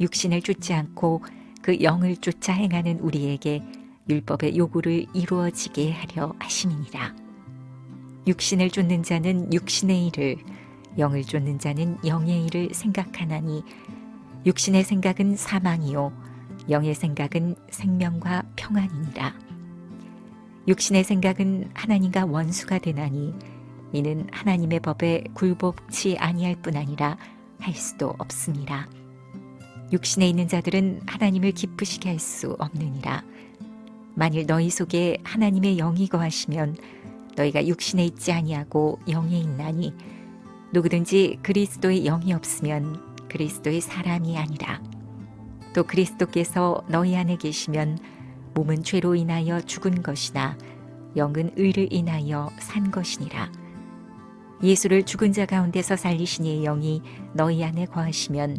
육신을 쫓지 않고 그 영을 쫓아 행하는 우리에게 율법의 요구를 이루어지게 하려 하심이니라. 육신을 쫓는 자는 육신의 일을, 영을 쫓는 자는 영의 일을 생각하나니 육신의 생각은 사망이요 영의 생각은 생명과 평안이니라. 육신의 생각은 하나님과 원수가 되나니 이는 하나님의 법에 굴복치 아니할 뿐 아니라 할 수도 없습니다. 육신에 있는 자들은 하나님을 기쁘시게 할 수 없느니라. 만일 너희 속에 하나님의 영이 거하시면 너희가 육신에 있지 아니하고 영에 있나니 누구든지 그리스도의 영이 없으면 그리스도의 사람이 아니라. 또 그리스도께서 너희 안에 계시면 몸은 죄로 인하여 죽은 것이나 영은 의를 인하여 산 것이니라. 예수를 죽은 자 가운데서 살리신 이의 영이 너희 안에 거하시면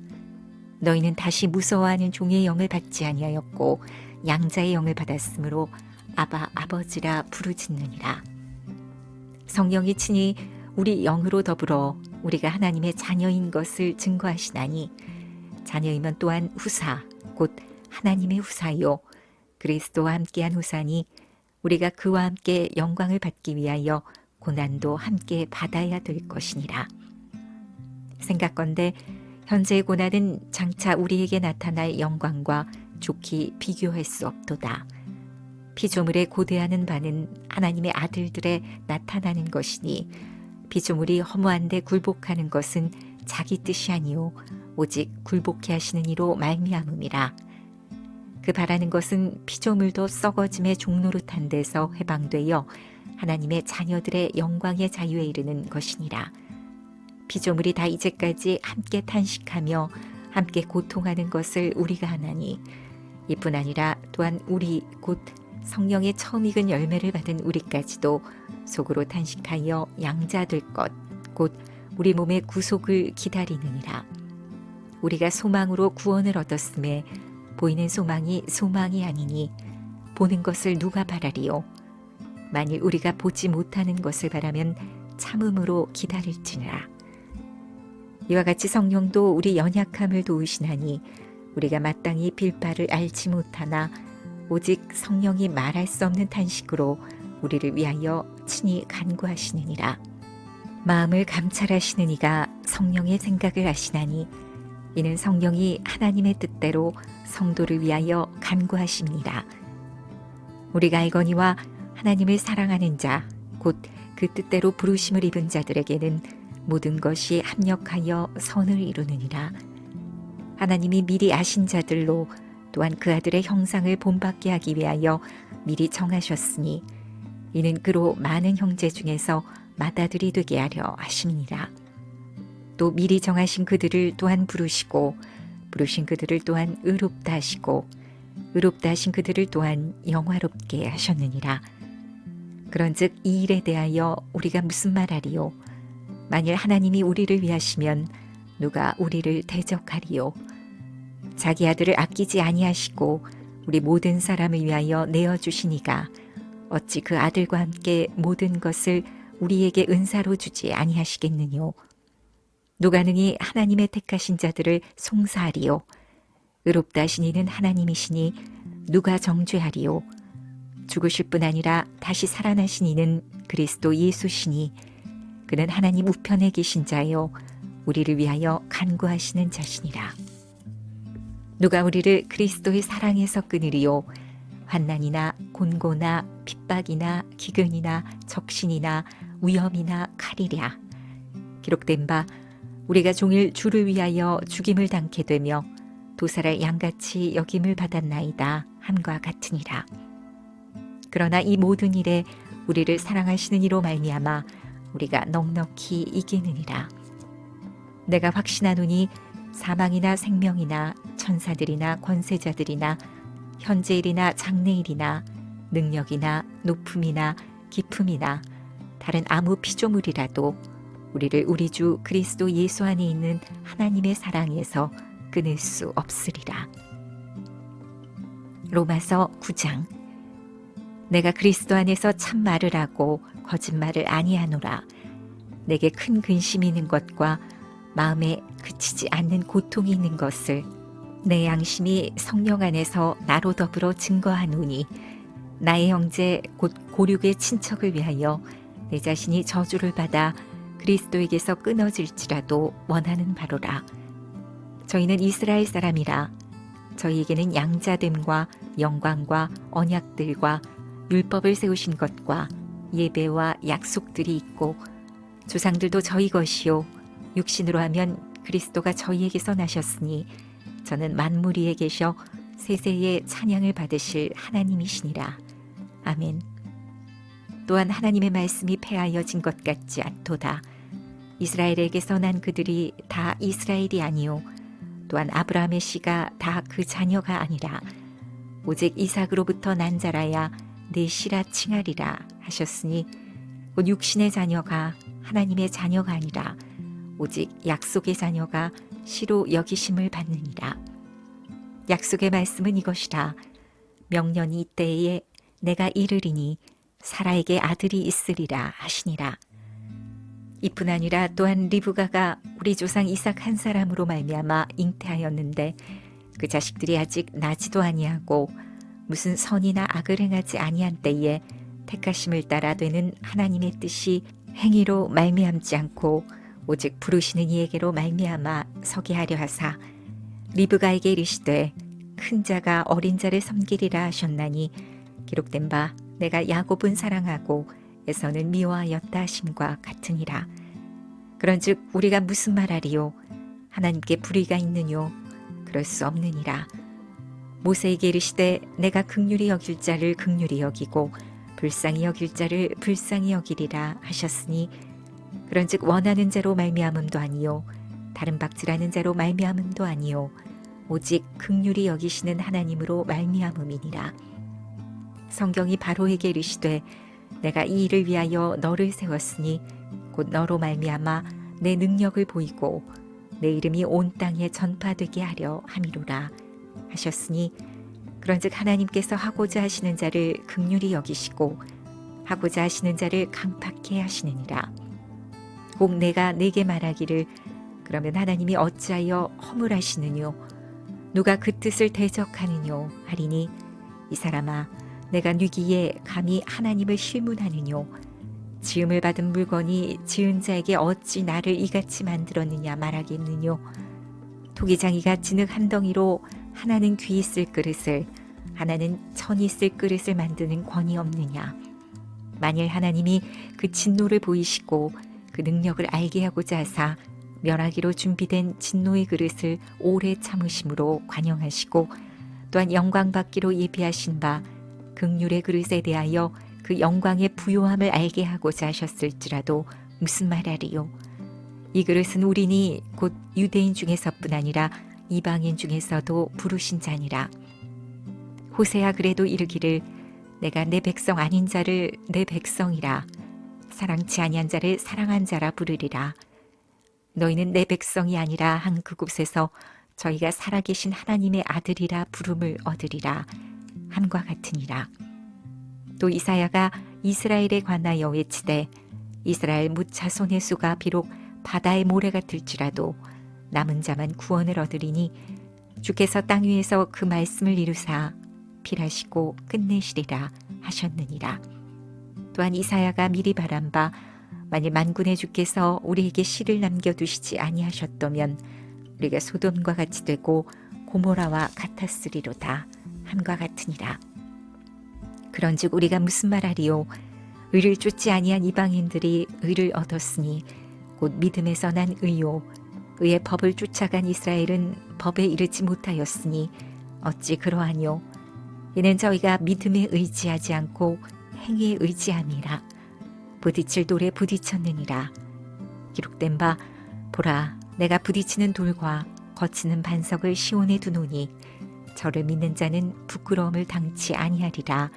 너희는 다시 무서워하는 종의 영을 받지 아니하였고 양자의 영을 받았으므로 아바 아버지라 부르짖느니라. 성령이 친히 우리 영으로 더불어 우리가 하나님의 자녀인 것을 증거하시나니 자녀이면 또한 후사 곧 하나님의 후사요 그리스도와 함께한 후사니 우리가 그와 함께 영광을 받기 위하여 고난도 함께 받아야 될 것이니라. 생각건대 현재의 고난은 장차 우리에게 나타날 영광과 좋게 비교할 수 없도다. 피조물에 고대하는 바는 하나님의 아들들에 나타나는 것이니 피조물이 허무한데 굴복하는 것은 자기 뜻이 아니요 오직 굴복해 하시는 이로 말미암음이라. 그 바라는 것은 피조물도 썩어짐의 종노릇한 데서 해방되어 하나님의 자녀들의 영광의 자유에 이르는 것이니라. 피조물이 다 이제까지 함께 탄식하며 함께 고통하는 것을 우리가 하나니 이뿐 아니라 또한 우리 곧 성령의 처음 익은 열매를 받은 우리까지도 속으로 탄식하여 양자될 것 곧 우리 몸의 구속을 기다리느니라. 우리가 소망으로 구원을 얻었음에 보이는 소망이 소망이 아니니 보는 것을 누가 바라리요? 만일 우리가 보지 못하는 것을 바라면 참음으로 기다릴지니라 이와 같이 성령도 우리 연약함을 도우시나니 우리가 마땅히 빌바를 알지 못하나 오직 성령이 말할 수 없는 탄식으로 우리를 위하여 친히 간구하시느니라. 마음을 감찰하시는 이가 성령의 생각을 아시나니 이는 성령이 하나님의 뜻대로 성도를 위하여 간구하십니다. 우리가 알거니와 하나님을 사랑하는 자, 곧 그 뜻대로 부르심을 입은 자들에게는 모든 것이 합력하여 선을 이루느니라. 하나님이 미리 아신 자들로 또한 그 아들의 형상을 본받게 하기 위하여 미리 정하셨으니 이는 그로 많은 형제 중에서 맏아들이 되게 하려 하심이니라. 또 미리 정하신 그들을 또한 부르시고 부르신 그들을 또한 의롭다 하시고 의롭다 하신 그들을 또한 영화롭게 하셨느니라. 그런즉 이 일에 대하여 우리가 무슨 말하리요? 만일 하나님이 우리를 위하시면 누가 우리를 대적하리요? 자기 아들을 아끼지 아니하시고 우리 모든 사람을 위하여 내어 주시니가 어찌 그 아들과 함께 모든 것을 우리에게 은사로 주지 아니하시겠느뇨? 누가 능히 하나님의 택하신 자들을 송사하리요? 의롭다 하신 이는 하나님이시니 누가 정죄하리요? 죽으실 뿐 아니라 다시 살아나신 이는 그리스도 예수시니 그는 하나님 우편에 계신 자요 우리를 위하여 간구하시는 자시니라. 누가 우리를 그리스도의 사랑에서 끊으리요? 환난이나 곤고나 핍박이나 기근이나 적신이나 위험이나 칼이랴. 기록된 바 우리가 종일 주를 위하여 죽임을 당케 되며 도살할 양같이 여김을 받았나이다 함과 같으니라. 그러나 이 모든 일에 우리를 사랑하시는 이로 말미암아 우리가 넉넉히 이기느니라 내가 확신하노니 사망이나 생명이나 천사들이나 권세자들이나 현재일이나 장래일이나 능력이나 높음이나 기품이나 다른 아무 피조물이라도 우리를 우리 주 그리스도 예수 안에 있는 하나님의 사랑에서 끊을 수 없으리라. 로마서 9장 내가 그리스도 안에서 참말을 하고 거짓말을 아니하노라. 내게 큰 근심이 있는 것과 마음에 그치지 않는 고통이 있는 것을 내 양심이 성령 안에서 나로 더불어 증거하노니 나의 형제 곧 고륙의 친척을 위하여 내 자신이 저주를 받아 그리스도에게서 끊어질지라도 원하는 바로라. 저희는 이스라엘 사람이라 저희에게는 양자됨과 영광과 언약들과 율법을 세우신 것과 예배와 약속들이 있고 조상들도 저희 것이요 육신으로 하면 그리스도가 저희에게서 나셨으니 저는 만물 위에 계셔 세세의 찬양을 받으실 하나님이시니라. 아멘. 또한 하나님의 말씀이 폐하여진 것 같지 않도다. 이스라엘에게서 난 그들이 다 이스라엘이 아니요 또한 아브라함의 씨가 다 그 자녀가 아니라 오직 이삭으로부터 난 자라야 내 씨라 칭하리라 하셨으니 곧 육신의 자녀가 하나님의 자녀가 아니라 오직 약속의 자녀가 시로 여기심을 받느니라. 약속의 말씀은 이것이라. 명년이 이때에 내가 이르리니 사라에게 아들이 있으리라 하시니라. 이뿐 아니라 또한 리브가가 우리 조상 이삭 한 사람으로 말미암아 잉태하였는데 그 자식들이 아직 나지도 아니하고 무슨 선이나 악을 행하지 아니한 때에 택하심을 따라 되는 하나님의 뜻이 행위로 말미암지 않고 오직 부르시는 이에게로 말미암아 서게 하려 하사 리브가에게 이르시되 큰 자가 어린 자를 섬기리라 하셨나니 기록된 바 내가 야곱은 사랑하고 에서는 미워하였다 하심과 같으니라. 그런즉 우리가 무슨 말하리요? 하나님께 불의가 있느뇨? 그럴 수 없느니라. 모세에게 이르시되 내가 극률이 여길 자를 극률이 여기고 불쌍히 여길 자를 불쌍히 여기리라 하셨으니 그런즉 원하는 자로 말미암음도 아니요 다른 박질하는 자로 말미암음도 아니요 오직 극률이 여기시는 하나님으로 말미암음이니라. 성경이 바로에게 이르시되 내가 이 일을 위하여 너를 세웠으니 곧 너로 말미암아 내 능력을 보이고 내 이름이 온 땅에 전파되게 하려 함이로라 하셨으니 그런즉 하나님께서 하고자 하시는 자를 극률이 여기시고 하고자 하시는 자를 강팍해 하시느니라. 꼭 내가 내게 말하기를 그러면 하나님이 어찌하여 허물하시느뇨? 누가 그 뜻을 대적하느뇨? 하리니 이 사람아 내가 누기에 감히 하나님을 실문하느뇨? 지음을 받은 물건이 지은 자에게 어찌 나를 이같이 만들었느냐 말하겠느뇨? 토기장이가 진흙 한 덩이로 하나는 귀 있을 그릇을 하나는 천 있을 그릇을 만드는 권이 없느냐? 만일 하나님이 그 진노를 보이시고 그 능력을 알게 하고자 하사 멸하기로 준비된 진노의 그릇을 오래 참으심으로 관영하시고 또한 영광 받기로 예비하신 바 극률의 그릇에 대하여 그 영광의 부요함을 알게 하고자 하셨을지라도 무슨 말하리요? 이 그릇은 우리니 곧 유대인 중에서뿐 아니라 이방인 중에서도 부르신 자니라 호세야 그래도 이르기를 내가 내 백성 아닌 자를 내 백성이라 사랑치 아니한 자를 사랑한 자라 부르리라. 너희는 내 백성이 아니라 한 그곳에서 저희가 살아계신 하나님의 아들이라 부름을 얻으리라. 함과 같으니라. 또 이사야가 이스라엘에 관하여 외치되 이스라엘 무차손의 수가 비록 바다의 모래 같을지라도 남은 자만 구원을 얻으리니 주께서 땅 위에서 그 말씀을 이루사 필하시고 끝내시리라 하셨느니라. 또한 이사야가 미리 바란 바 만일 만군의 주께서 우리에게 씨를 남겨두시지 아니하셨다면 우리가 소돔과 같이 되고 고모라와 같았으리로다. 함과 같으니라. 그런즉 우리가 무슨 말하리요? 의를 쫓지 아니한 이방인들이 의를 얻었으니 곧 믿음에서 난 의요 의의 법을 쫓아간 이스라엘은 법에 이르지 못하였으니 어찌 그러하뇨? 이는 저희가 믿음에 의지하지 않고 행위에 의지함이라. 부딪힐 돌에 부딪혔느니라. 기록된 바 보라 내가 부딪히는 돌과 거치는 반석을 시온에 두노니 저를 믿는 자는 부끄러움을 당치 아니하리라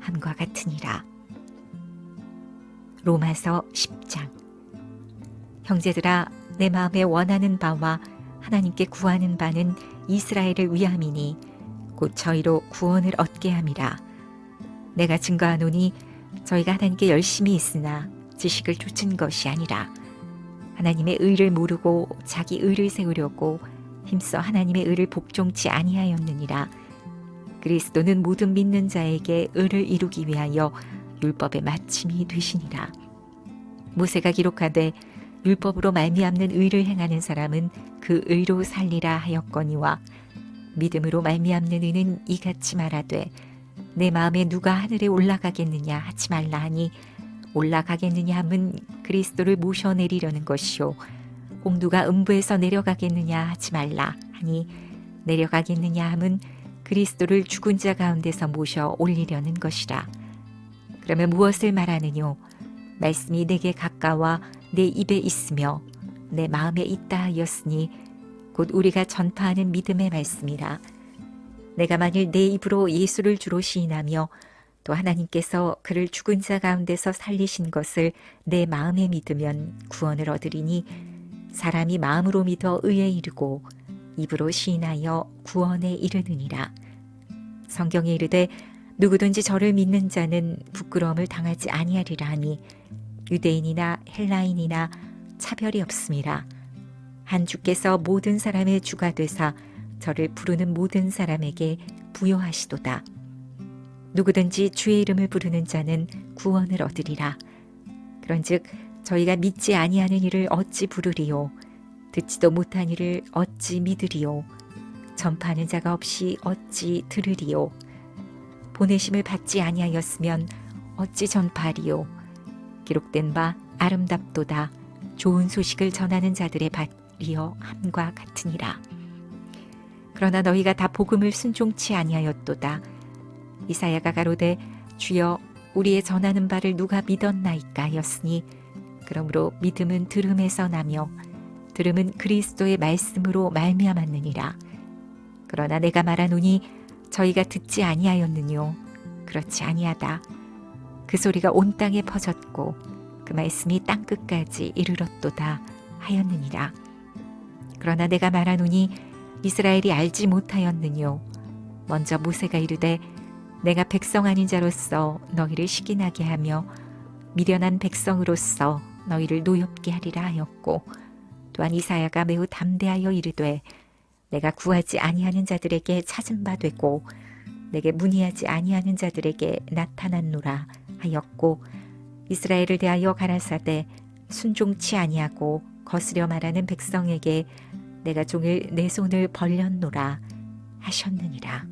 함과 같으니라. 로마서 10장. 형제들아 내 마음에 원하는 바와 하나님께 구하는 바는 이스라엘을 위함이니 곧 저희로 구원을 얻게 함이라. 내가 증거하노니 저희가 하나님께 열심히 있으나 지식을 쫓은 것이 아니라 하나님의 의를 모르고 자기 의를 세우려고 힘써 하나님의 의를 복종치 아니하였느니라. 그리스도는 모든 믿는 자에게 의를 이루기 위하여 율법의 마침이 되시니라. 모세가 기록하되 율법으로 말미암는 의를 행하는 사람은 그 의로 살리라 하였거니와 믿음으로 말미암는 의는 이같이 말하되 내 마음에 누가 하늘에 올라가겠느냐 하지 말라 하니 올라가겠느냐 함은 그리스도를 모셔내리려는 것이요 공두가 음부에서 내려가겠느냐 하지 말라 하니 내려가겠느냐 함은 그리스도를 죽은 자 가운데서 모셔 올리려는 것이라. 그러면 무엇을 말하느뇨? 말씀이 내게 가까워 내 입에 있으며 내 마음에 있다 하였으니 곧 우리가 전파하는 믿음의 말씀이라. 내가 만일 내 입으로 예수를 주로 시인하며 또 하나님께서 그를 죽은 자 가운데서 살리신 것을 내 마음에 믿으면 구원을 얻으리니 사람이 마음으로 믿어 의에 이르고 입으로 시인하여 구원에 이르느니라. 성경에 이르되 누구든지 저를 믿는 자는 부끄러움을 당하지 아니하리라 하니 유대인이나 헬라인이나 차별이 없음이라 한 주께서 모든 사람의 주가 되사 저를 부르는 모든 사람에게 부여하시도다. 누구든지 주의 이름을 부르는 자는 구원을 얻으리라. 그런즉 저희가 믿지 아니하는 이를 어찌 부르리요? 듣지도 못한 이를 어찌 믿으리요? 전파하는 자가 없이 어찌 들으리요? 보내심을 받지 아니하였으면 어찌 전파하리요 기록된 바 아름답도다. 좋은 소식을 전하는 자들의 밭이여 함과 같으니라. 그러나 너희가 다 복음을 순종치 아니하였도다. 이사야가 가로되 주여 우리의 전하는 바를 누가 믿었나이까 하였으니 그러므로 믿음은 들음에서 나며 들음은 그리스도의 말씀으로 말미암았느니라. 그러나 내가 말하노니 저희가 듣지 아니하였느뇨. 그렇지 아니하다 그 소리가 온 땅에 퍼졌고 그 말씀이 땅 끝까지 이르렀도다 하였느니라. 그러나 내가 말하노니 이스라엘이 알지 못하였느뇨. 먼저 모세가 이르되 내가 백성 아닌 자로서 너희를 시기나게 하며 미련한 백성으로서 너희를 노엽게 하리라 하였고 또한 이사야가 매우 담대하여 이르되 내가 구하지 아니하는 자들에게 찾은 바 되고 내게 문의하지 아니하는 자들에게 나타났노라 하였고 이스라엘을 대하여 가라사대 순종치 아니하고 거스려 말하는 백성에게 내가 종일 내 손을 벌렸노라 하셨느니라.